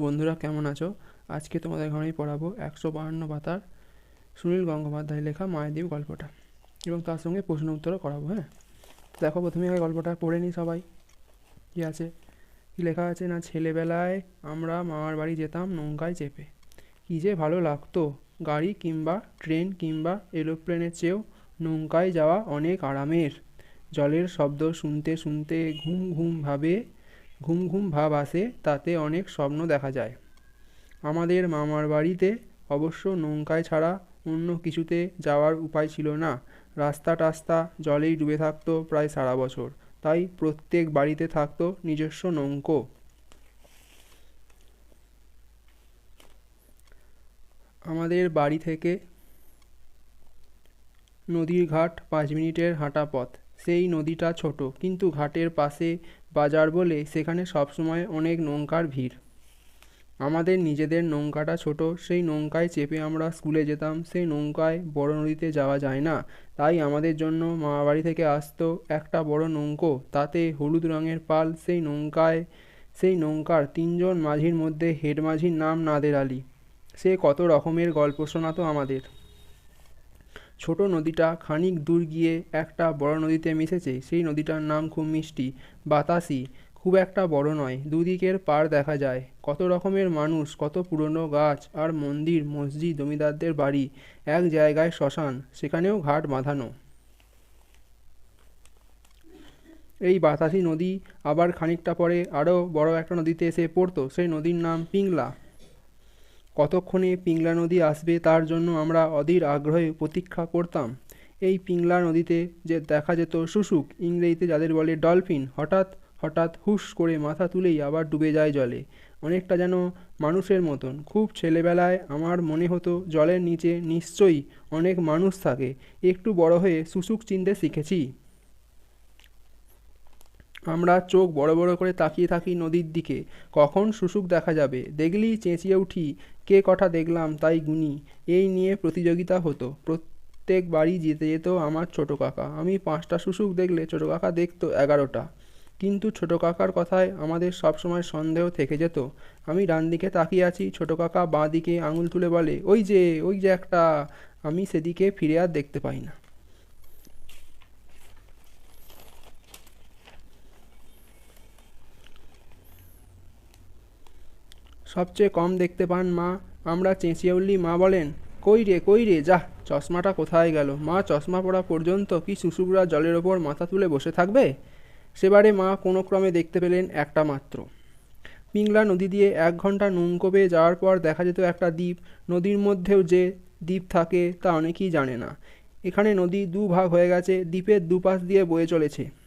বন্ধুরা, কেমন আছো? আজকে তোমাদের ঘরেই পড়াবো একশো বাহান্ন পাতার সুনীল গঙ্গোপাধ্যায় লেখা মায়াদ্বীপ গল্পটা এবং তার সঙ্গে প্রশ্ন উত্তরও করাবো হ্যাঁ? দেখো, প্রথমে আগে গল্পটা পড়ে নিই সবাই। কী আছে? কী লেখা আছে? না, ছেলেবেলায় আমরা মামার বাড়ি যেতাম নৌকায় চেপে। কী যে ভালো লাগতো, গাড়ি কিংবা ট্রেন কিংবা এরোপ্লেনের চেয়েও নৌকায় যাওয়া অনেক আরামের। জলের শব্দ শুনতে শুনতে ঘুম ঘুম ভাবে ঘুম ঘুম ভাব আসে, তাতে অনেক স্বপ্ন দেখা যায়। আমাদের মামার বাড়িতে অবশ্য নৌকায় ছাড়া অন্য কিছুতে যাওয়ার উপায় ছিল না। রাস্তা টাস্তা জলেই ডুবে থাকতো প্রায় সারা বছর। তাই প্রত্যেক বাড়িতে থাকতো নিজস্ব নৌকো। আমাদের বাড়ি থেকে নদীর ঘাট পাঁচ মিনিটের হাঁটা পথ। সেই নদীটা ছোট, কিন্তু ঘাটের পাশে বাজার বলে সেখানে সবসময় অনেক নৌকার ভিড়। আমাদের নিজেদের নৌকাটা ছোট, সেই নৌকায় চেপে আমরা স্কুলে যেতাম, সেই নৌকায় বড় নদীতে যাওয়া যায় না। তাই আমাদের জন্য মামাবাড়ি থেকে আসতো একটা বড় নৌকো, তাতে হলুদ রঙের পাল, সেই নৌকায়, সেই নৌকার তিনজন মাঝির মধ্যে হেড মাঝির নাম নাদের আলী। সে কত রকমের গল্প শোনাতো আমাদের। ছোট নদীটা খানিক দূর গিয়ে একটা বড় নদীতে মিশেছে। সেই নদীটার নাম খুব মিষ্টি। বাতাসি খুব একটা বড় নয়, দুদিকের পার দেখা যায়। কত রকমের মানুষ, কত পুরনো গাছ আর মন্দির, মসজিদ, জমিদারদের বাড়ি, এক জায়গায় শ্মশান, সেখানেও ঘাট বাঁধানো। এই বাতাসি নদী আবার খানিকটা পরে আরও বড় একটা নদীতে এসে পড়তো। সেই নদীর নাম পিংলা। কতক্ষণে পিংলা নদী আসবে তার জন্য আমরা অধীর আগ্রহে প্রতীক্ষা করতাম। এই পিংলা নদীতে যে দেখা যেত শুশুক, ইংরেজিতে যাদের বলে ডলফিন, হঠাৎ হঠাৎ হুশ করে মাথা তুলেই আবার ডুবে যায় জলে। অনেকটা যেন মানুষের মতন। খুব ছেলেবেলায় আমার মনে হতো জলের নিচে নিশ্চয়ই অনেক মানুষ থাকে। একটু বড় হয়ে শুশুক চিনতে শিখেছি। আমরা চোখ বড় বড় করে তাকিয়ে থাকি নদীর দিকে। কখন শুশুক দেখা যাবে? দেখলেই চেঁচিয়ে উঠি, কে কটা দেখলাম তাই গুনি। এই নিয়ে প্রতিযোগিতা হতো। প্রত্যেক বাড়ি যেতে যেত আমার ছোটো কাকা। আমি পাঁচটা শুশুক দেখলে ছোটো কাকা দেখতো এগারোটা। কিন্তু ছোটো কাকার কথায় আমাদের সবসময় সন্দেহ থেকে যেত। আমি ডান দিকে তাকিয়ে আছি, ছোটো কাকা বাঁ দিকে আঙুল তুলে বলে, ওই যে ওই যে একটা। আমি সেদিকে ফিরে আর দেখতে পাই না। সবচেয়ে কম দেখতে পান মা। আমরা চেঁচিয়ে উঠলি মা বলেন, কই রে কই রে, যা, চশমাটা কোথায় গেল? মা, চশমা পড়া পর্যন্ত কি শুশুকরা জলের ওপর মাথা তুলে বসে থাকবে? সেবারে মা কোনো ক্রমে দেখতে পেলেন একটা মাত্র। পিংলা নদী দিয়ে এক ঘণ্টা নৌকো বেয়ে যাওয়ার পর দেখা যেত একটা দ্বীপ। নদীর মধ্যেও যে দ্বীপ থাকে তা অনেকেই জানে না। এখানে নদী দু ভাগ হয়ে গেছে, দ্বীপের দুপাশ দিয়ে বয়ে চলেছে।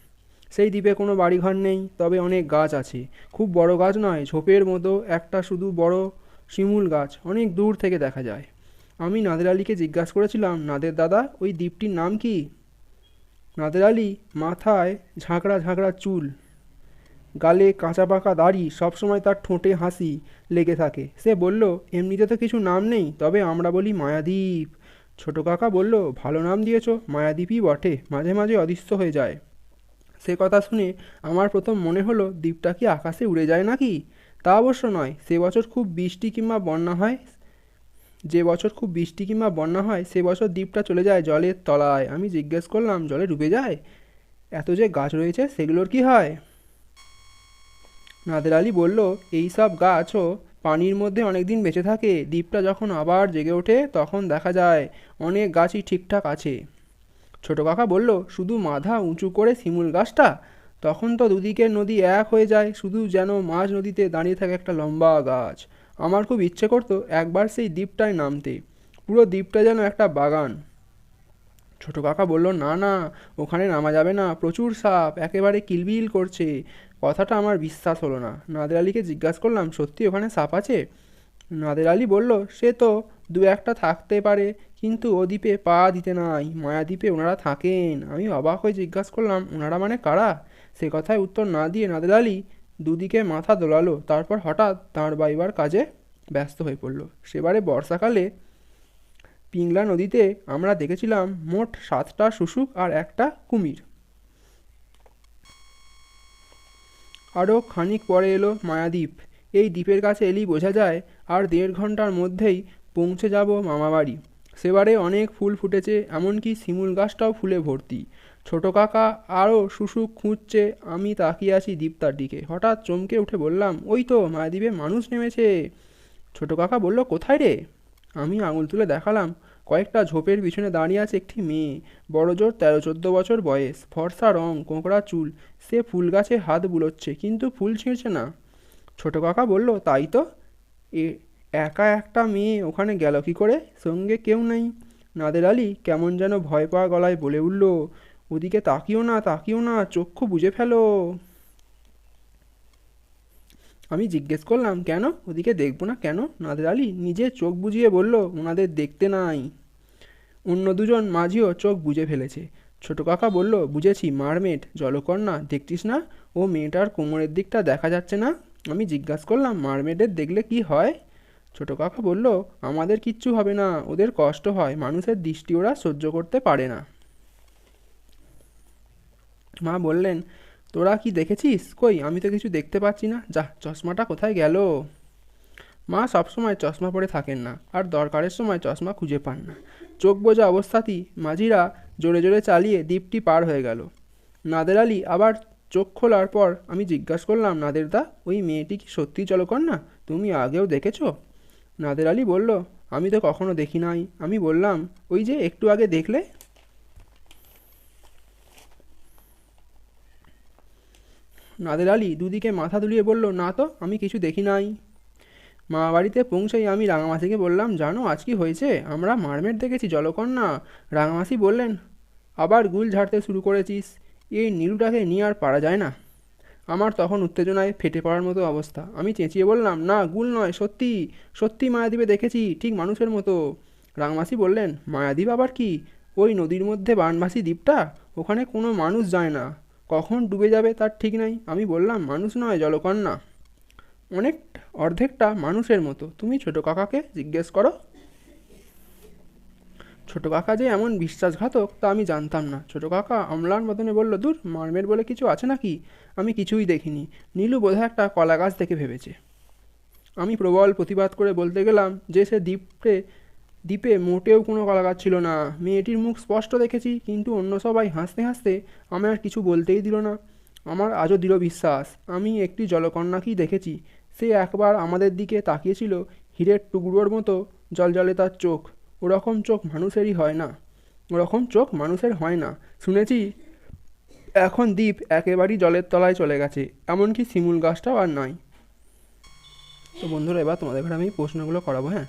সেই দ্বীপে কোনো বাড়িঘর নেই, তবে অনেক গাছ আছে। খুব বড় গাছ নয়, ঝোপের মতো একটা শুধু বড় শিমুল গাছ, অনেক দূর থেকে দেখা যায়। আমি নাদের আলীকে জিজ্ঞাসা করেছিলাম, নাদের দাদা, ওই দ্বীপটির নাম কি? নাদের আলী, মাথায় ঝাঁকড়া ঝাঁকড়া চুল, গালে কাঁচা পাকা দাড়ি, সবসময় তার ঠোঁটে হাসি লেগে থাকে। সে বলল, এমনিতে তো কিছু নাম নেই, তবে আমরা বলি মায়াদ্বীপ। ছোটো কাকা বলল, ভালো নাম দিয়েছ, মায়াদ্বীপই বটে। মাঝে মাঝে অদৃশ্য হয়ে যায়। সে কথা শুনে আমার প্রথম মনে হলো দ্বীপটা কি আকাশে উড়ে যায় নাকি? তা অবশ্য নয়। সে বছর খুব বৃষ্টি কিংবা বন্যা হয়। যে বছর খুব বৃষ্টি কিংবা বন্যা হয়, সে বছর দ্বীপটা চলে যায় জলের তলায়। আমি জিজ্ঞেস করলাম, জলে ডুবে যায়? এত যে গাছ রয়েছে, সেগুলোর কি হয়? নাদের আলী বলল, এই সব গাছও পানির মধ্যে অনেক দিন বেঁচে থাকে। দ্বীপটা যখন আবার জেগে ওঠে, তখন দেখা যায় অনেক গাছই ঠিকঠাক আছে। ছোটো কাকা বলল, শুধু মাথা উঁচু করে শিমুল গাছটা? তখন তো দুদিকের নদী এক হয়ে যায়, শুধু যেন মাঝ নদীতে দাঁড়িয়ে থাকে একটা লম্বা গাছ। আমার খুব ইচ্ছে করতো একবার সেই দ্বীপটায় নামতে। পুরো দ্বীপটা যেন একটা বাগান। ছোটো কাকা বলল, না না, ওখানে নামা যাবে না, প্রচুর সাপ, একেবারে কিলবিল করছে। কথাটা আমার বিশ্বাস হলো না। নাদের আলীকে জিজ্ঞাসা করলাম, সত্যি ওখানে সাপ আছে? নাদের আলী বলল, সে তো দু একটা থাকতে পারে কিন্তু ও দ্বীপে পা দিতে নাই মায়াদ্বীপে ওনারা থাকেন। আমি অবাক হয়ে জিজ্ঞাসা করলাম, ওনারা মানে কারা? সে কথায় উত্তর না দিয়ে নাদের আলী দুদিকে মাথা দোলালো, তারপর হঠাৎ তাঁর বাইবার কাজে ব্যস্ত হয়ে পড়ল। সেবারে বর্ষাকালে পিংলা নদীতে আমরা দেখেছিলাম মোট সাতটা শুশুক আর একটা কুমির। আরও খানিক পরে এলো মায়াদ্বীপ এই দ্বীপের কাছে এলেই বোঝা যায়, আর দেড় ঘণ্টার মধ্যেই পৌঁছে যাব মামাবাড়ি। সেবারে অনেক ফুল ফুটেছে, এমনকি শিমুল গাছটাও ফুলে ভর্তি। ছোট কাকা আরও শুশুক খুঁজছে, আমি তাকিয়ে আছি দীপ্তার দিকে। হঠাৎ চমকে উঠে বললাম, ওই তো মায়াদ্বীপে মানুষ নেমেছে। ছোট কাকা বলল, কোথায় রে? আমি আঙুল তুলে দেখালাম, কয়েকটা ঝোপের পিছনে দাঁড়িয়ে আছে একটি মেয়ে। বড় জোর তেরো চোদ্দ বছর বয়স, ফর্সা রং, কোঁকড়া চুল, সে ফুল গাছে হাত বুলোচ্ছে, কিন্তু ফুল ছিঁড়ছে না। ছোট কাকা বলল, তাই তো? এ একা একটা মেয়ে ওখানে গেল কি করে? সঙ্গে কেউ নেই। নাদের আলী কেমন যেন ভয় পাওয়া গলায় বলে উঠল, ওদিকে তাকিও না তাকিও না, চক্ষু বুঝে ফেলো। আমি জিজ্ঞেস করলাম, কেন? ওদিকে দেখব না কেন? নাদের আলী নিজে চোখ বুঝিয়ে বলল, ওনাদের দেখতে নাই। অন্য দুজন মাঝিও চোখ বুঝে ফেলেছে। ছোট কাকা বলল, বুঝেছি মারমেট জলকন্যা, দেখছিস না? ও মেয়েটার কোমরের দিকটা দেখা যাচ্ছে না? আমি জিজ্ঞাসা করলাম মারমেডের দেখলে কি হয়? ছোট কাকা বলল, আমাদের কিচ্ছু হবে না। ওদের কষ্ট হয়। মানুষের দৃষ্টি ওরা সহ্য করতে পারে না। মা বললেন, তোরা কি দেখেছিস? কই, আমি তো কিছু দেখতে পাচ্ছি না। যা, চশমাটা কোথায় গেল? মা সবসময় চশমা পরে থাকেন না, আর দরকারের সময় চশমা খুঁজে পান না। চোখ বোঝা অবস্থাতেই মাঝিরা জোরে জোরে চালিয়ে দ্বীপটি পার হয়ে গেল। নাদের আলী আবার চোখ খোলার পর আমি জিজ্ঞাসা করলাম, নাদেরদা, ওই মেয়েটি কি সত্যি জলকন্যা? তুমি আগেও দেখেছ? নাদের আলী বলল, আমি তো কখনো দেখি নাই। আমি বললাম, ওই যে একটু আগে দেখলে? নাদের আলী দুদিকে মাথা দুলিয়ে বলল, না তো, আমি কিছু দেখি নাই। মা বাড়িতে পৌঁছেই আমি রাঙামাসিকে বললাম, জানো, আজ কি হয়েছে? আমরা মারমেট দেখেছি, জলকন্যা। রাঙামাসি বললেন, আবার গুল ঝাড়তে শুরু করেছিস। এই নীলুটাকে নিয়ে আর পারা যায় না। আমার তখন উত্তেজনায় ফেটে পড়ার মতো অবস্থা। আমি চেঁচিয়ে বললাম, না, গুল নয়, সত্যি সত্যি মায়াদ্বীপে দেখেছি, ঠিক মানুষের মতো। রাঙমাসি বললেন, মায়াদ্বীপ আবার কি? ওই নদীর মধ্যে বানভাসি দ্বীপটা? ওখানে কোনো মানুষ যায় না। কখন ডুবে যাবে তার ঠিক নাই। আমি বললাম, মানুষ নয়, জলকন্যা। অনেক, অর্ধেকটা মানুষের মতো। তুমি ছোট কাকাকে জিজ্ঞেস করো। ছোট কাকা যে এমন বিশ্বাসঘাতক তা আমি জানতাম না। ছোট কাকা আমলার মতনে বলল, দূর, মারমের বলে কিছু আছে নাকি? আমি কিছুই দেখিনি। নীলু বোধহয় একটা কলা গাছ দেখে ভেবেছে। আমি প্রবল প্রতিবাদ করে বলতে গেলাম যে সে দ্বীপে দ্বীপে মোটেও কোনো কলা গাছ ছিল না। মেয়েটির মুখ স্পষ্ট দেখেছি, কিন্তু অন্য সবাই হাসতে হাসতে আমার কিছু বলতেই দিল না। আমার আজও দৃঢ় বিশ্বাস, আমি একটি জলকন্যাকেই দেখেছি। সে একবার আমাদের দিকে তাকিয়েছিল হীরের টুকরোর মতো, জলজলে তার চোখ। ওরকম চোখ মানুষেরই হয় না। ওরকম চোখ মানুষের হয় না। শুনেছি এখন দ্বীপ একেবারেই জলের তলায় চলে গেছে, এমনকি শিমুল গাছটাও আর নয়। তো বন্ধুরা, এবার তোমাদের ঘরে আমি প্রশ্নগুলো করাবো হ্যাঁ?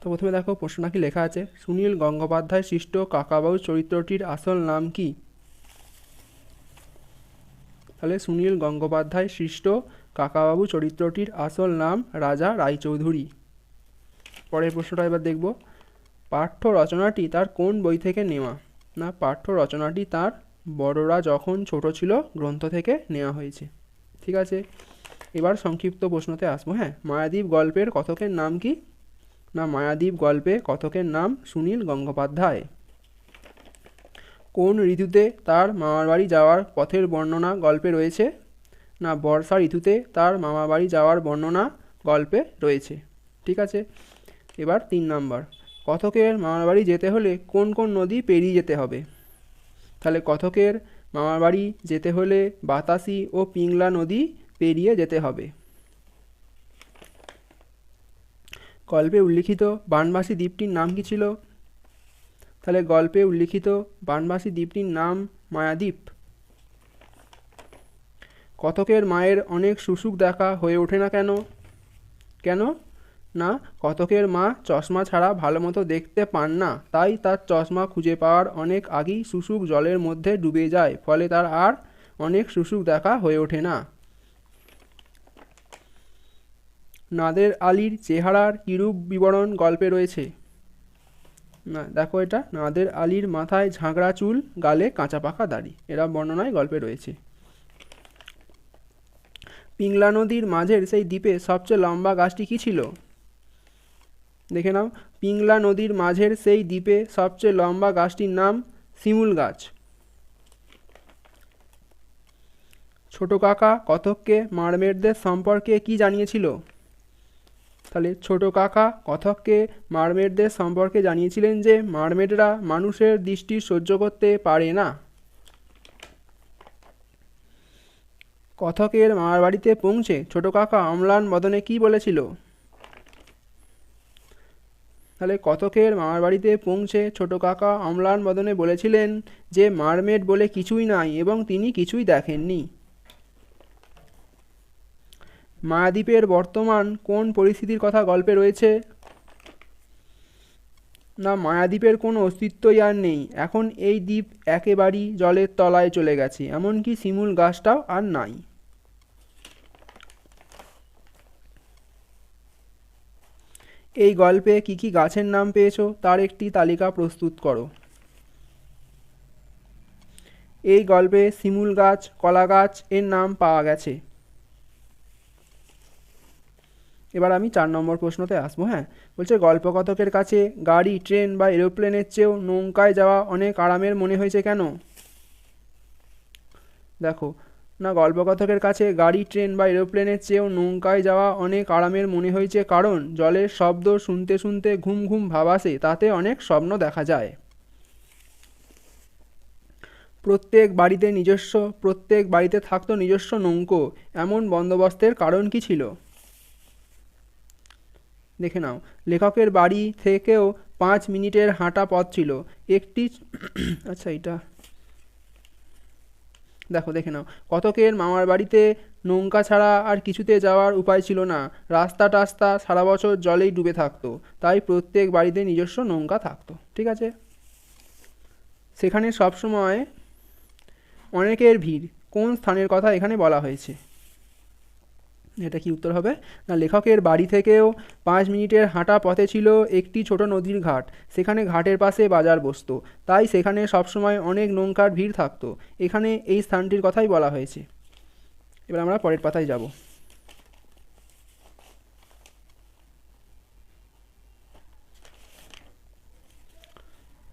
তো প্রথমে দেখো, প্রশ্নটা কি লেখা আছে? সুনীল গঙ্গোপাধ্যায় সৃষ্ট কাকাবাবু চরিত্রটির আসল নাম কি? তাহলে সুনীল গঙ্গোপাধ্যায় সৃষ্ট কাকাবাবু চরিত্রটির আসল নাম রাজা রায়চৌধুরী। পরের প্রশ্নটা এবার দেখব, পাঠ্য রচনাটি তার কোন বই থেকে নেওয়া? না, পাঠ্য রচনাটি তার বড়রা যখন ছোট ছিল, গ্রন্থ থেকে নেওয়া হয়েছে। ঠিক আছে? এবার সংক্ষিপ্ত প্রশ্নতে আসব হ্যাঁ? মায়াদ্বীপ গল্পের কথকের নাম কি? না মায়াদ্বীপ গল্পে কথকের নাম সুনীল গঙ্গোপাধ্যায়। কোন ঋতুতে তার মামার বাড়ি যাওয়ার পথের বর্ণনা গল্পে রয়েছে? না, বর্ষা ঋতুতে তার মামার বাড়ি যাওয়ার বর্ণনা গল্পে রয়েছে। ঠিক আছে? এবার তিন নম্বর। কথকের মামার বাড়ি যেতে হলে কোন কোন নদী পেরিয়ে যেতে হবে? তাহলে কথকের মামার বাড়ি যেতে হলে বাতাসি ও পিংলা নদী পেরিয়ে যেতে হবে। গল্পে উল্লিখিত বানবাসী দ্বীপটির নাম কি ছিল? তাহলে গল্পে উল্লিখিত বানবাসী দ্বীপটির নাম মায়াদ্বীপ। কথকের মায়ের অনেক সুসুখ দেখা হয়ে ওঠে না কেন? কেন? না? কতকের মা চশমা ছাড়া ভালো মতো দেখতে পান না? তাই তার চশমা খুঁজে পাওয়ার অনেক আগেই শুশুক জলের মধ্যে ডুবে যায়, ফলে তার আর অনেক শুশুক দেখা হয়ে ওঠে না। নাদের আলীর চেহারার কিরূপ বিবরণ গল্পে রয়েছে? না, দেখো এটা। নাদের আলীর মাথায় ঝাঁকড়া চুল, গালে কাঁচা পাকা দাড়ি। এরা বর্ণনায় গল্পে রয়েছে। পিংলা নদীর মাঝের সেই দ্বীপে সবচেয়ে লম্বা গাছটি কী ছিল? দেখে নাও। পিংলা নদীর মাঝের সেই দ্বীপে সবচেয়ে লম্বা গাছটির নাম শিমুল গাছ। ছোট কাকা কথককে মারমেডদের সম্পর্কে কি জানিয়েছিল? তাহলে ছোট কাকা কথককে মারমেডদের সম্পর্কে জানিয়েছিলেন যে মারমেডরা মানুষের দৃষ্টি সহ্য করতে পারে না। কথকের মামার বাড়িতে পৌঁছে ছোট কাকা অম্লান বদনে কি বলেছিল? তাহলে কথকের মামার বাড়িতে পৌঁছে? ছোট কাকা অম্লান বদনে বলেছিলেন যে মারমেড বলে কিছুই নাই এবং তিনি কিছুই দেখেননি। মায়াদ্বীপের বর্তমান কোন পরিস্থিতির কথা গল্পে রয়েছে? না, মায়াদ্বীপের কোনো অস্তিত্বই আর নেই। এখন এই দ্বীপ একেবারেই জলের তলায় চলে গেছে, এমনকি শিমুল গাছটাও আর নাই। এই গল্পে কি কি গাছের নাম পেয়েছ তার একটি তালিকা প্রস্তুত করো। এই গল্পে শিমুল গাছ, কলা গাছ এর নাম পাওয়া গেছে। এবার আমি চার নম্বর প্রশ্নতে আসব হ্যাঁ? বলছে, গল্পকথকের কাছে গাড়ি, ট্রেন বা এরোপ্লেনের চেয়েও নৌকায় যাওয়া অনেক আরামের মনে হয়েছে কেন? দেখো না, গল্পকথকের কাছে গাড়ি, ট্রেন বা এরোপ্লেনের চেয়েও নৌকায় যাওয়া অনেক আরামের মনে হয়েছে, কারণ জলের শব্দ শুনতে শুনতে ঘুম ঘুম ভাব আসে, তাতে অনেক স্বপ্ন দেখা যায়। প্রত্যেক বাড়িতে নিজস্ব, প্রত্যেক বাড়িতে থাকতো নিজস্ব নৌকো, এমন বন্দোবস্তের কারণ কি ছিল? দেখে নাও, লেখকের বাড়ি থেকেও পাঁচ মিনিটের হাঁটা পথ ছিল। একটি আচ্ছা এটা দেখো, দেখে নাও। কতকের মামার বাড়িতে নৌকা ছাড়া আর কিছুতে যাওয়ার উপায় ছিল না। রাস্তা টাস্তা সারা বছর জলেই ডুবে থাকতো। তাই প্রত্যেক বাড়িতে নিজস্ব নৌকা থাকতো। ঠিক আছে? সেখানে সবসময় অনেকের ভিড়। কোন স্থানের কথা এখানে বলা হয়েছে? এটা কি উত্তর হবে? না, লেখকের বাড়ি থেকেও পাঁচ মিনিটের হাঁটা পথে ছিল একটি ছোট নদীর ঘাট। সেখানে ঘাটের পাশে বাজার বসতো। তাই সেখানে সবসময় অনেক নৌকার ভিড় থাকতো। এখানে এই স্থানটির কথাই বলা হয়েছে। এবার আমরা পরের পাতায় যাব।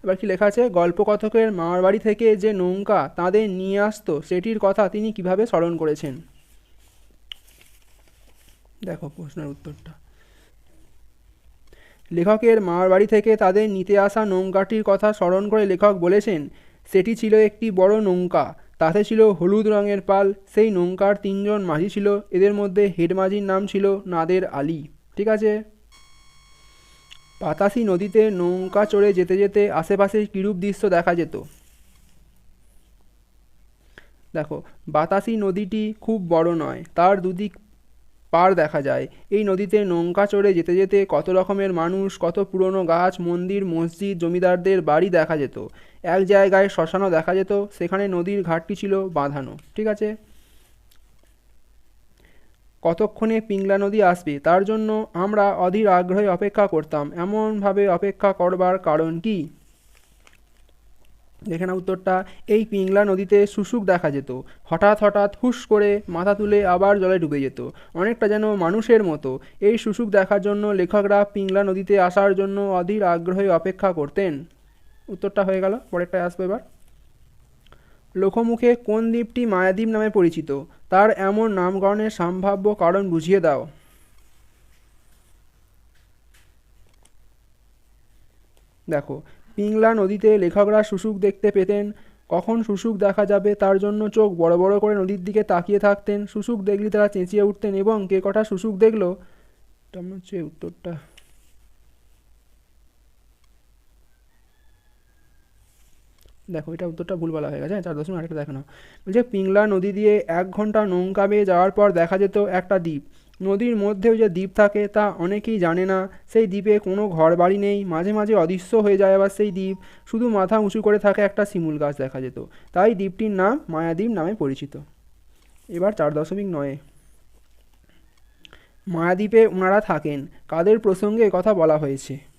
এবার কি লেখা আছে? গল্পকথকের মামার বাড়ি থেকে যে নৌকা তাদের নিয়ে আসতো, সেটির কথা তিনি কীভাবে স্মরণ করেছেন? দেখো প্রশ্নের উত্তরটা। লেখকের মামার বাড়ি থেকে তাদের নিতে আসা নৌকাটির কথা স্মরণ করে লেখক বলেছেন, সেটি ছিল একটি বড় নৌকা, তাতে ছিল হলুদ রঙের পাল, সেই নৌকার তিনজন মাঝি ছিল, এদের মধ্যে হেড মাঝির নাম ছিল নাদের আলী। ঠিক আছে? পাতাসি নদীতে নৌকা চড়ে যেতে যেতে আশেপাশে কিরূপ দৃশ্য দেখা যেত? দেখো, বাতাসি নদীটি খুব বড় নয়, তার দুদিক পার দেখা যায়। এই নদীতে নৌকা চড়ে যেতে যেতে কত রকমের মানুষ, কত পুরনো গাছ, মন্দির, মসজিদ, জমিদারদের বাড়ি দেখা যেত। এক জায়গায় শ্মশানও দেখা যেত, সেখানে নদীর ঘাটটি ছিল বাঁধানো। ঠিক আছে? কতক্ষণে পিংলা নদী আসবে? তার জন্য আমরা অধীর আগ্রহে অপেক্ষা করতাম। এমনভাবে অপেক্ষা করবার কারণ কি? দেখে না উত্তরটা এই পিংলা নদীতে শুশুক দেখা যেত। হঠাৎ হঠাৎ হুস করে মাথা তুলে আবার জলে ডুবে যেত। অনেকটা যেন মানুষের মতো। এই শুশুক দেখার জন্য লেখকরা পিংলা নদীতে আসার জন্য অধীর আগ্রহে অপেক্ষা করতেন। উত্তরটা হয়ে গেল, পরেরটায় আসব এবার। লোকমুখে কোন দ্বীপটি মায়াদ্বীপ নামে পরিচিত? তার এমন নামকরণের সম্ভাব্য কারণ বুঝিয়ে দাও। দেখো পিংলা নদীতে লেখকরা শুশুক দেখতে পেতেন। কখন শুশুক দেখা যাবে তার জন্য চোখ বড় বড় করে নদীর দিকে তাকিয়ে থাকতেন। শুশুক দেখলে তারা চেঁচিয়ে উঠতেন এবং কে কটা শুশুক দেখল? হচ্ছে উত্তরটা। দেখো, এটা উত্তরটা ভুল বলা হয়ে গেছে, চার দশমিক আরেকটা দেখো না বলছে, পিংলা নদী দিয়ে এক ঘণ্টা নৌকা বেয়ে যাওয়ার পর দেখা যেত একটা দ্বীপ। নদীর মধ্যেও যে দ্বীপ থাকে তা অনেকেই জানে না। সেই দ্বীপে কোনো ঘর বাড়ি নেই। মাঝে মাঝে অদৃশ্য হয়ে যায় আবার সেই দ্বীপ। শুধু মাথা উঁচু করে থাকে একটা শিমুল গাছ দেখা যেত। তাই দ্বীপটির নাম মায়াদ্বীপ নামে পরিচিত। এবার চার দশমিক নয়ে। মায়াদ্বীপে ওনারা থাকেন। কাদের প্রসঙ্গে কথা বলা হয়েছে?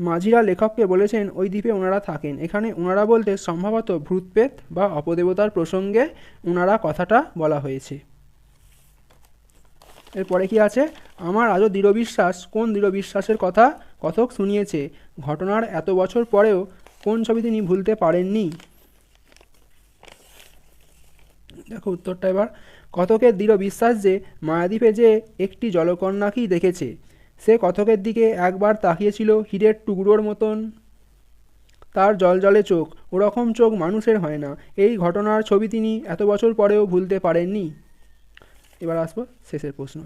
মাঝিরা লেখককে বলেছেন, ওই দ্বীপে ওনারা থাকেন। এখানে ওনারা বলতে সম্ভবত ভূতপ্রেত বা অপদেবতার প্রসঙ্গে ওনারা কথাটা বলা হয়েছে। এরপরে কি আছে? আমার আজও দৃঢ় বিশ্বাস। কোন দৃঢ় বিশ্বাসের কথা কথক শুনিয়েছে? ঘটনার এত বছর পরেও কোন ছবি তিনি ভুলতে পারেননি? দেখো উত্তরটা এবার। কথকের দৃঢ় বিশ্বাস যে মায়াদ্বীপে যে একটি জলকন্যাকেই দেখেছে সে কথকের দিকে একবার তাকিয়েছিল হীরের টুকরোর মতন। তার জলজলে চোখ, ওরকম চোখ মানুষের হয় না। এই ঘটনার ছবি তিনি এত বছর পরেও ভুলতে পারেননি। এবার আসব শেষের প্রশ্ন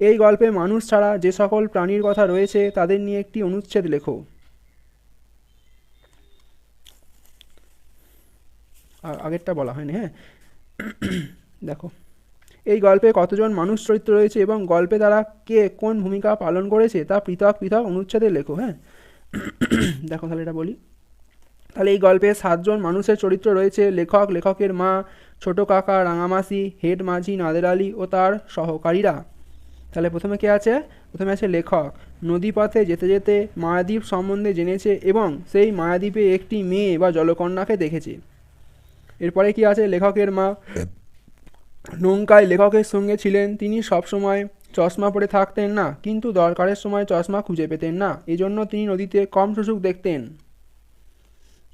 এই গল্পে মানুষ ছাড়া যে সকল প্রাণীর কথা রয়েছে, তাদের নিয়ে একটি অনুচ্ছেদ লেখো। আর আগেরটা বলা হয়নি হ্যাঁ? দেখো। এই গল্পে কতজন মানুষ চরিত্র রয়েছে এবং গল্পে তারা কে কোন ভূমিকা পালন করেছে তা পৃথক পৃথক অনুচ্ছেদে লেখো হ্যাঁ? দেখো তাহলে এটা বলি। তাহলে এই গল্পে সাতজন মানুষের চরিত্র রয়েছে, লেখক, লেখকের মা, ছোট কাকা, রাঙামাসি, হেড মাঝি, নাদের আলী ও তার সহকারীরা। তাহলে প্রথমে কে আছে? প্রথমে আছে লেখক। নদীপথে যেতে যেতে মায়াদ্বীপ সম্বন্ধে জেনেছে এবং সেই মায়াদ্বীপে একটি মেয়ে বা জলকন্যাকে দেখেছে। এরপরে কি আছে? লেখকের মা। নৌকায় লেখকের সঙ্গে ছিলেন, তিনি সবসময় চশমা পরে থাকতেন না, কিন্তু দরকারের সময় চশমা খুঁজে পেতেন না, এজন্য তিনি নদীতে কম শুশুক দেখতেন।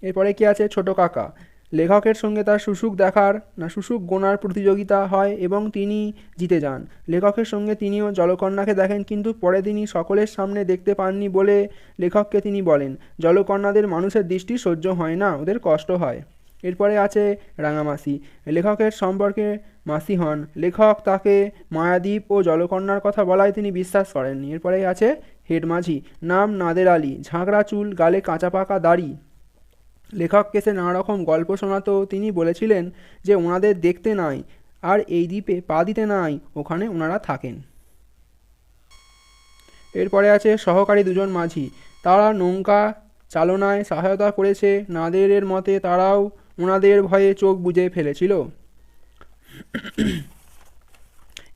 এরপরে কি আছে? ছোট কাকা। লেখকের সঙ্গে তার শুশুক দেখার, না শুশুক গোনার প্রতিযোগিতা হয় এবং তিনি জিতে যান। লেখকের সঙ্গে তিনিও জলকন্যাকে দেখেন, কিন্তু পরে তিনি সকলের সামনে দেখতে পাননি বলে লেখককে তিনি বলেন, জলকন্যাদের মানুষের দৃষ্টি সহ্য হয় না, ওদের কষ্ট হয়। এরপরে আছে রাঙামাসি। লেখকের সম্পর্কে মাসি হন। লেখক তাকে মায়াদ্বীপ ও জলকন্যার কথা বলায় তিনি বিশ্বাস করেন এরপরে আছে হেড মাঝি নাম নাদের আলী। ঝাঁকড়া চুল, গালে কাঁচা পাকা দাড়ি। লেখককে সে নানা রকম গল্প শোনাতো তিনি বলেছিলেন যে ওনাদের দেখতে নাই আর এই দ্বীপে পা দিতে নাই, ওখানে ওনারা থাকেন। এরপরে আছে সহকারী দুজন মাঝি। তারা নৌকা চালনায় সহায়তা করেছে। নাদেরের মতে তারাও ওনাদের ভয়ে চোখ বুজে ফেলেছিল।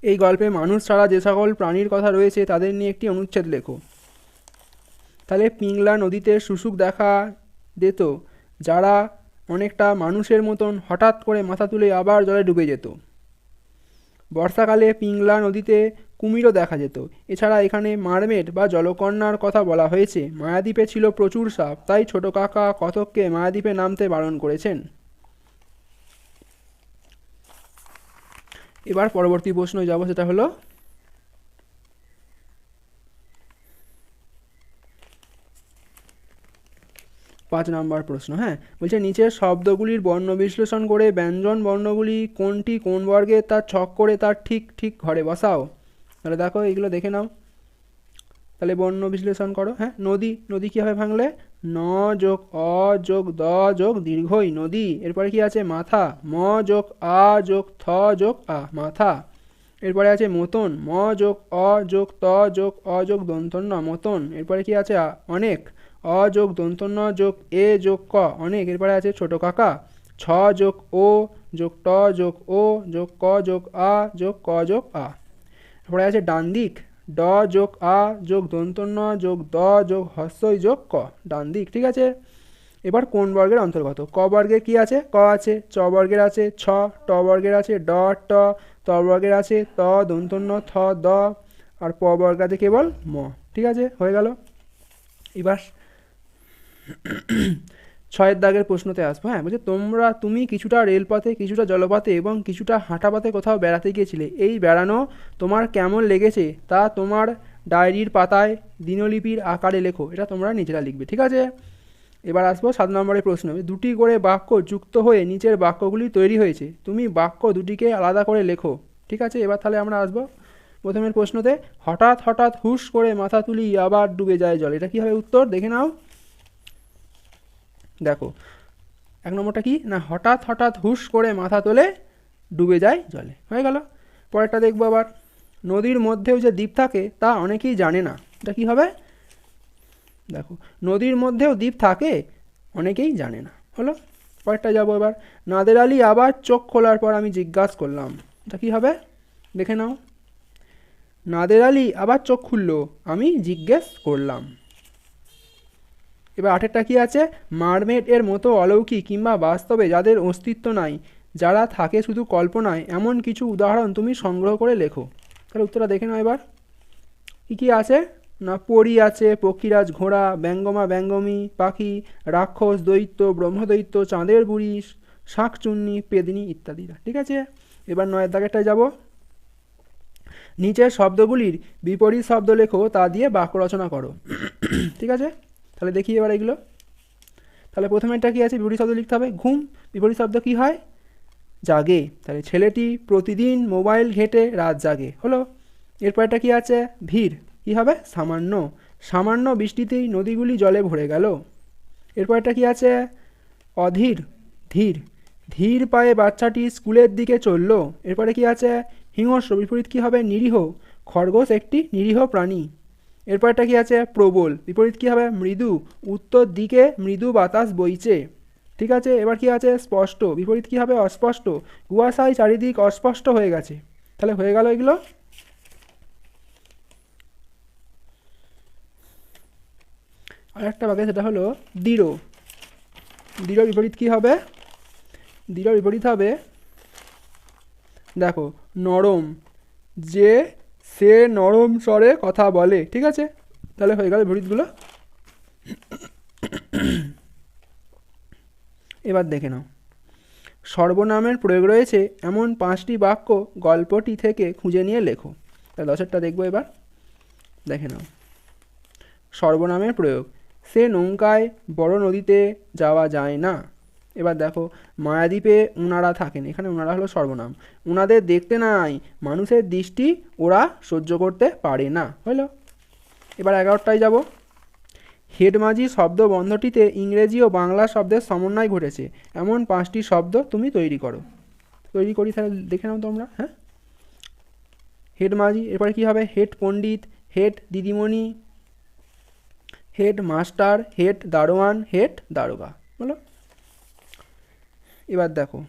এই গল্পে মানুষ ছাড়া যে সকল প্রাণীর কথা রয়েছে, তাদের নিয়ে একটি অনুচ্ছেদ লেখো। তাহলে পিংলা নদীতে শুশুক দেখা দিত যারা অনেকটা মানুষের মতন হঠাৎ করে মাথা তুলে আবার জলে ডুবে যেত। বর্ষাকালে পিংলা নদীতে কুমিরও দেখা যেত। এছাড়া এখানে মারমেট বা জলকন্যার কথা বলা হয়েছে। মায়াদ্বীপে ছিল প্রচুর সাপ, তাই ছোট কাকা কথককে মায়াদ্বীপে নামতে বারণ করেছেন। এবার পরবর্তী প্রশ্ন যাব সেটা হলো পাঁচ নম্বর প্রশ্ন হ্যাঁ বলছে নিচের শব্দগুলির বর্ণ বিশ্লেষণ করে ব্যঞ্জন বর্ণগুলি কোনটি কোন বর্গে তার ছক করে তার ঠিক ঠিক ঘরে বসাও। তাহলে দেখো, এগুলো দেখে নাও। তাহলে বর্ণ বিশ্লেষণ করো হ্যাঁ? নদী নদী কীভাবে ভাঙলে? ন যোগ অ যোগ দ যোগ দীর্ঘই নদী। এরপরে কি আছে? মাথা। ম যোগ আ যোগ থ যোগ আ, মাথা। এরপরে আছে মতন। ম যোগ অ যোগ ত যোগ অ যোগ দন্তন্য, মতন। এরপরে কি আছে? অনেক। অ যোগ দন্তন্য যোগ এ যোগ ক, অনেক। এরপরে আছে ছোট কাকা। ছ যোগ ও যোগ ট যোগ ও যোগ ক যোগ আ যোগ ক যোগ আ। এরপরে আছে ডান দিক। ড যোগ আ যোগ দন্তন্য যোগ দ যোগ হস্যই যোগ ক। ডান দিক, ঠিক আছে? এবার কোন বর্গের অন্তর্গত? ক বর্গের কি আছে? ক আছে, চ বর্গের আছে, ছ, ট বর্গের আছে, ড, ট, ত বর্গের আছে, ত দন্তন্য, থ, দ, আর প বর্গ আছে কেবল ম, ঠিক আছে? হয়ে গেল? এবার ছয়ের দাগের প্রশ্নতে আসব। হ্যাঁ বলছে, তোমরা, তুমি কিছুটা রেলপথে, কিছুটা জলপথে এবং কিছুটা হাঁটাপথে কোথাও বেড়াতে গিয়েছিলে। এই বেড়ানো তোমার কেমন লেগেছে তা তোমার ডায়েরির পাতায় দিনলিপির আকারে লেখো। এটা তোমরা নিজেরা লিখবে, ঠিক আছে? এবার আসব সাত নম্বরের প্রশ্ন। দুটি করে বাক্য যুক্ত হয়ে নিচের বাক্যগুলি তৈরি হয়েছে। তুমি বাক্য দুটিকে আলাদা করে লেখো। ঠিক আছে, এবার তাহলে আমরা আসব প্রথমের প্রশ্নতে। হঠাৎ হঠাৎ হুশ করে মাথা তুলি, আবার ডুবে যায় জল। এটা কী হবে উত্তর? দেখে নাও। দেখো, এক নম্বরটা কি? না, হঠাৎ হঠাৎ হুশ করে মাথা তোলে ডুবে যায় জলে। হয়ে গেল। পরেরটা দেখব আবার। নদীর মধ্যেও যে দ্বীপ থাকে, তা অনেকেই জানে না। এটা কী হবে? দেখো, নদীর মধ্যেও দ্বীপ থাকে, অনেকেই জানে না। হলো? পরেরটা যাব এবার। নাদের আলী আবার চোখ খোলার পর আমি জিজ্ঞাসা করলাম, এটা কী হবে? দেখে নাও। নাদের আলী আবার চোখ খুললো, আমি জিজ্ঞেস করলাম। এবার আঠেরটা কি আছে? মারমেড এর মতো অলৌকিক কিংবা বাস্তবে যাদের অস্তিত্ব নাই, যারা থাকে শুধু কল্পনায়, এমন কিছু উদাহরণ তুমি সংগ্রহ করে লেখো। তাহলে উত্তরটা দেখে নাও এবার। কী কী আছে? না, পরী আছে, পক্ষীরাজ, ঘোড়া, ব্যঙ্গমা, ব্যঙ্গমী, পাখি, রাক্ষস, দৈত্য, ব্রহ্মদৈত্য, চাঁদের বুড়ি, শাঁকচুন্নি, পেদিনি ইত্যাদিরা। ঠিক আছে? এবার নয়ের দাগেরটায় যাব। নিচের শব্দগুলির বিপরীত শব্দ লেখো, তা দিয়ে বাক্য রচনা করো। ঠিক আছে? তাহলে দেখি এবার এগুলো। তাহলে প্রথমেরটা কী আছে? বিপরীত শব্দ লিখতে হবে। ঘুম। বিপরীত শব্দ কী হয়? জাগে। তাহলে ছেলেটি প্রতিদিন মোবাইল ঘেটে রাত জাগে। হলো। এরপরটা কী আছে? ভিড়। কী হবে? সামান্য। সামান্য বৃষ্টিতেই নদীগুলি জলে ভরে গেল। এরপরটা কী আছে? অধীর। ধীর। ধীর পায়ে বাচ্চাটি স্কুলের দিকে চলল। এরপরে কি আছে? হিংস্র। বিপরীত কী হবে? নিরীহ। খরগোশ একটি নিরীহ প্রাণী। এরপরটা কি আছে? প্রবল। বিপরীত কি হবে? মৃদু। উত্তর দিকে মৃদু বাতাস বইছে। ঠিক আছে? এবার কি আছে? স্পষ্ট। বিপরীত কি হবে? অস্পষ্ট। কুয়াশায় চারিদিক অস্পষ্ট হয়ে গেছে। তাহলে হয়ে গেল এগুলো? আর একটা বাকি সেটা হলো দৃঢ়। দৃঢ় বিপরীত কি হবে? দৃঢ় বিপরীত হবে, দেখো, নরম। যে সে নরম স্বরে কথা বলে, ঠিক আছে? তাহলে হয়ে গেল বিপরীতগুলো এবার দেখে নাও। সর্বনামের প্রয়োগ রয়েছে এমন পাঁচটি বাক্য গল্পটি থেকে খুঁজে নিয়ে লেখো। তাহলে দশেরটা দেখব এবার। দেখে নাও। সর্বনামের প্রয়োগ। সে নৌকায় বড় নদীতে যাওয়া যায় না। এবার দেখো, মায়াদ্বীপে ওনারা থাকেন। এখানে ওনারা হলো সর্বনাম। ওনাদের দেখতে নাই, মানুষের দৃষ্টি ওরা সহ্য করতে পারে না। হলো? এবার এগারোটায় যাব। হেডমাজি শব্দ বন্ধটিতে ইংরেজি ও বাংলা শব্দের সমন্বয় ঘটেছে। এমন পাঁচটি শব্দ তুমি তৈরি করো। তৈরি করি তাহলে দেখে নাও তোমরা হ্যাঁ? হেড মাঝি এরপরে কী হবে? হেড পণ্ডিত, হেড দিদিমণি, হেড মাস্টার, হেড দারোয়ান, হেড দারোগা। বলো এবার দেখো।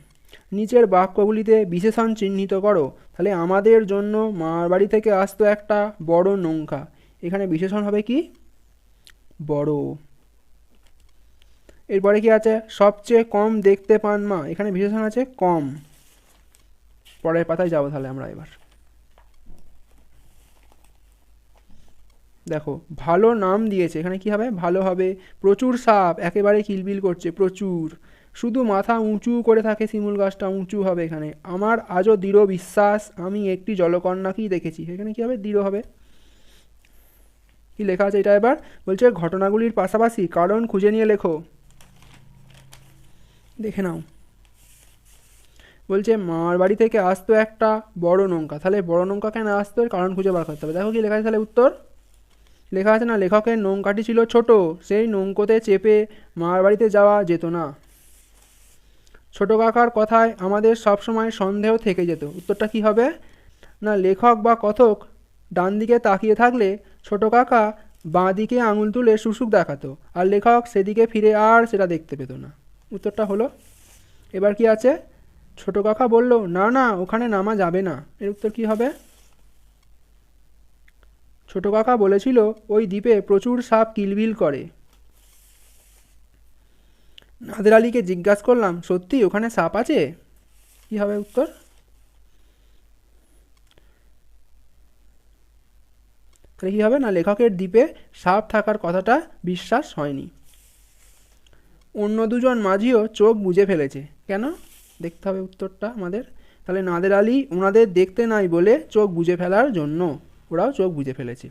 নিচের বাক্যগুলিতে বিশেষণ চিহ্নিত করো। তাহলে আমাদের জন্য মার বাড়ি থেকে আসতো একটা বড় নৌকা। এখানে বিশেষণ হবে কি? বড়। এরপরে কি আছে? সবচেয়ে কম দেখতে পান মা। এখানে বিশেষণ আছে কম। পরের পাতায় যাব তাহলে আমরা এবার। দেখো, ভালো নাম দিয়েছে। এখানে কি হবে? ভালো হবে। প্রচুর সাপ। একেবারে কিলবিল করছে। প্রচুর। শুধু মাথা উঁচু করে থাকে শিমুল গাছটা, উঁচু হবে এখানে। আমার আজও দৃঢ় বিশ্বাস, আমি একটি জলকন্যাকেই দেখেছি। এখানে কি হবে? দৃঢ় হবে। কি লেখা আছে এটা এবার? বলছে, ঘটনাগুলির পাশাপাশি কারণ খুঁজে নিয়ে লেখো। দেখে নাও। বলছে মার বাড়ি থেকে আসতো একটা বড় নৌকা। তাহলে বড় নৌকা কেন আসতো? কারণ খুঁজে বার করতে হবে। দেখো কি লেখা আছে তাহলে উত্তর। লেখা আছে না, লেখকের নৌকাটি ছিল ছোট, সেই নৌকোতে চেপে মার বাড়িতে যাওয়া যেত না। ছোট কাকার কথায় আমাদের সবসময় সন্দেহ থেকে যেত। উত্তরটা কি হবে? না, লেখক বা কথক ডান দিকে তাকিয়ে থাকলে ছোট কাকা বাঁ দিকে আঙুল তুলে শুশুক দেখাতো আর লেখক সেদিকে ফিরে আর সেটা দেখতে পেত না। উত্তরটা হলো, এবার কি আছে? ছোট কাকা বলল, না না, ওখানে নামা যাবে না। এর উত্তর কি হবে? ছোট কাকা বলেছিল, ওই দ্বীপে প্রচুর সাপ কিলবিল করে। নাদের আলীকে জিজ্ঞাসা করলাম, সত্যি ওখানে সাপ আছে? কি হবে উত্তর? তাহলে কী হবে না, লেখকের দ্বীপে সাপ থাকার কথাটা বিশ্বাস হয়নি। অন্য দুজন মাঝিও চোখ বুঝে ফেলেছে। কেন? দেখতে হবে উত্তরটা আমাদের। তাহলে নাদের আলী ওনাদের দেখতে নাই বলে চোখ বুঝে ফেলার জন্য ওরাও চোখ বুঝে ফেলেছে।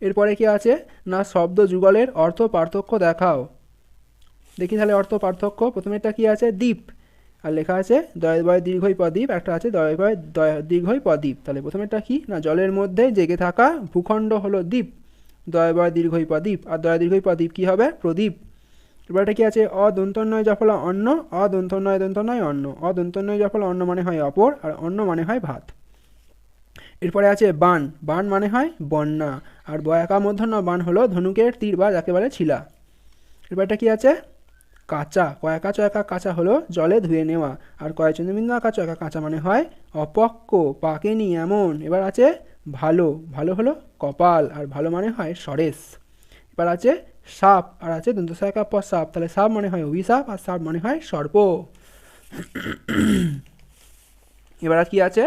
এরপরে কি আছে? না, শব্দ যুগলের অর্থ পার্থক্য দেখাও। দেখি তাহলে অর্থ পার্থক্য। প্রথমে একটা কি আছে? দ্বীপ। আর লেখা আছে দয় বয় দীর্ঘই পদ্বীপ একটা আছে দয় বয় দীর্ঘই পদ্বীপ তাহলে প্রথমেটা কি? না, জলের মধ্যে জেগে থাকা ভূখণ্ড হলো দ্বীপ। দয় বয় দীর্ঘই পদ্বীপ আর দয়া দীর্ঘই পদ্বীপ কী হবে? প্রদীপ। এবারটা কি আছে? অদন্তন্নয় জফলা অন্ন অদন্তন্নয় দন্তন্নয় অন্ন। অদন্তন্নয় জফলা অন্ন মানে হয় অপর, আর অন্ন মানে হয় ভাত। এরপরে আছে বান। বান মানে হয় বন্যা। আর বয়াকা মধ্যন্ন বান হলো ধনুকের তীর বা যাকে বলে ছিলা। এরপর এরপরটা কী আছে? কাঁচা কয়াকা চয়াকা কাঁচা হলো জলে ধুয়ে নেওয়া। আর কয় চন্দ্রবিন্দু আঁকা চয়াকা কাঁচা মানে হয় অপক্ক, পাকেনি এমন। এবার আছে ভালো। ভালো হলো কপাল, আর ভালো মানে হয় সরেশ এবার আছে সাপ, আর আছে দন্তসায়কা পর সাপ। তাহলে সাপ মানে হয় অভিসাপ আর সাপ মানে হয় সর্প। এবার কি আছে?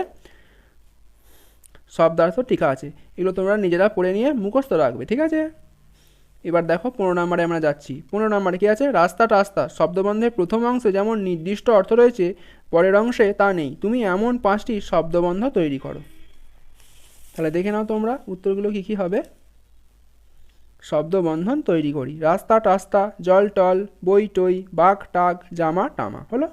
শব্দার্থ টিকা আছে। এগুলো তোমরা নিজেরা পড়ে নিয়ে মুখস্থ রাখবে, ঠিক আছে? এবার দেখো পনেরো নম্বরে আমরা যাচ্ছি। পনেরো নম্বরে কী আছে? রাস্তা টাস্তা। শব্দবন্ধের প্রথম অংশে যেমন নির্দিষ্ট অর্থ রয়েছে, পরের অংশে তা নেই। তুমি এমন পাঁচটি শব্দবন্ধ তৈরি করো। তাহলে দেখে নাও তোমরা উত্তরগুলো কী কী হবে। শব্দবন্ধন তৈরি করি। রাস্তা টাস্তা, জল টল, বই টই, বাঘ টাক, জামা টামা। হলো?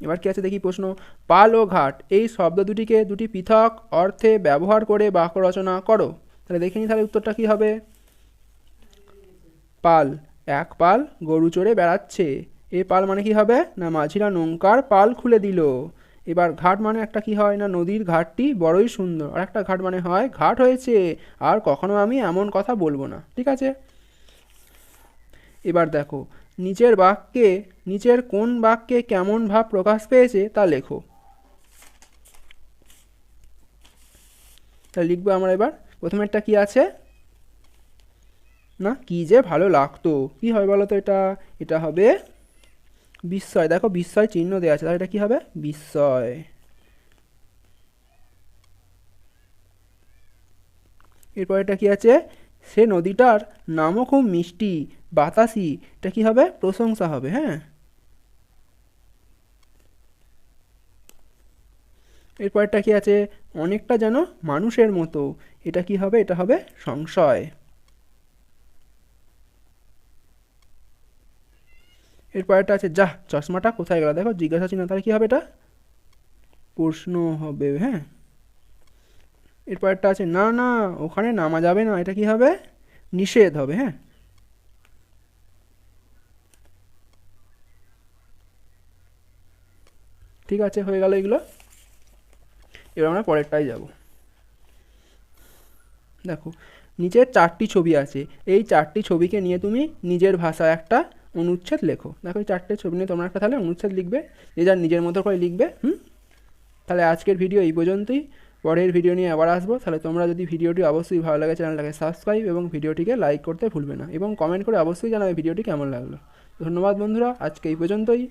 এবার কি আছে দেখি প্রশ্ন। পাল ও ঘাট, এই শব্দ দুটিকে দুটি পৃথক অর্থে ব্যবহার করে বাক্য রচনা করো। তাহলে দেখে নি তাহলে উত্তরটা কী হবে। পাল, এক পাল গরু চড়ে বেড়াচ্ছে। এ পাল মানে কি হবে? না মাঝিরা নৌকার পাল খুলে দিল। এবার ঘাট মানে একটা কি হয়? না নদীর ঘাটটি বড়ই সুন্দর। আর একটা ঘাট মানে হয়, ঘাট হয়েছে। আর কখনো আমি এমন কথা বলব না, ঠিক আছে? এবার দেখো, নিচের বাক্যে, নিচের কোন বাক্যে কেমন ভাব প্রকাশ পেয়েছে তা লেখো। তা লিখব আমরা এবার। প্রথমেরটা কি আছে? না, কি যে ভালো লাগতো। কি হবে বলো তো এটা? এটা হবে বিস্ময়। দেখো বিস্ময় চিহ্ন দেওয়া আছে। তাহলে এটা কি হবে? বিস্ময়। এরপর এটা কি আছে? সে নদীটার নামও খুব মিষ্টি, বাতাসি। এটা কি হবে? প্রশংসা হবে হ্যাঁ? এরপরটা কি আছে? অনেকটা যেন মানুষের মতো। এটা কি হবে? এটা হবে সংশয়। এরপরটা আছে যা চশমাটা কোথায় গেল? দেখো, জিজ্ঞাসা চিহ্ন, তাহলে কী হবে এটা? প্রশ্ন হবে হ্যাঁ? এরপরটা আছে, না না, ওখানে নামা যাবে না। এটা কি হবে? নিষেধ হবে হ্যাঁ? ঠিক আছে, হয়ে গেল এগুলো। এবার আমরা পরেরটাই যাব। দেখো নিচের চারটি ছবি আছে। এই চারটি ছবিকে নিয়ে তুমি নিজের ভাষায় একটা অনুচ্ছেদ লেখো। দেখো চারটে ছবি নিয়ে তোমরা একটা তাহলে অনুচ্ছেদ লিখবে, যে যার নিজের মতো করে লিখবে, হুম? তাহলে আজকের ভিডিও এই পর্যন্তই। পরের ভিডিও নিয়ে আবার আসব। তাহলে তোমরা যদি ভিডিওটি অবশ্যই ভালো লাগে, চ্যানেলটাকে সাবস্ক্রাইব এবং ভিডিওটিকে লাইক করতে ভুলবে না। এবং কমেন্ট করে অবশ্যই জানাবে ভিডিওটি কেমন লাগল। ধন্যবাদ বন্ধুরা, আজকে এই পর্যন্তই।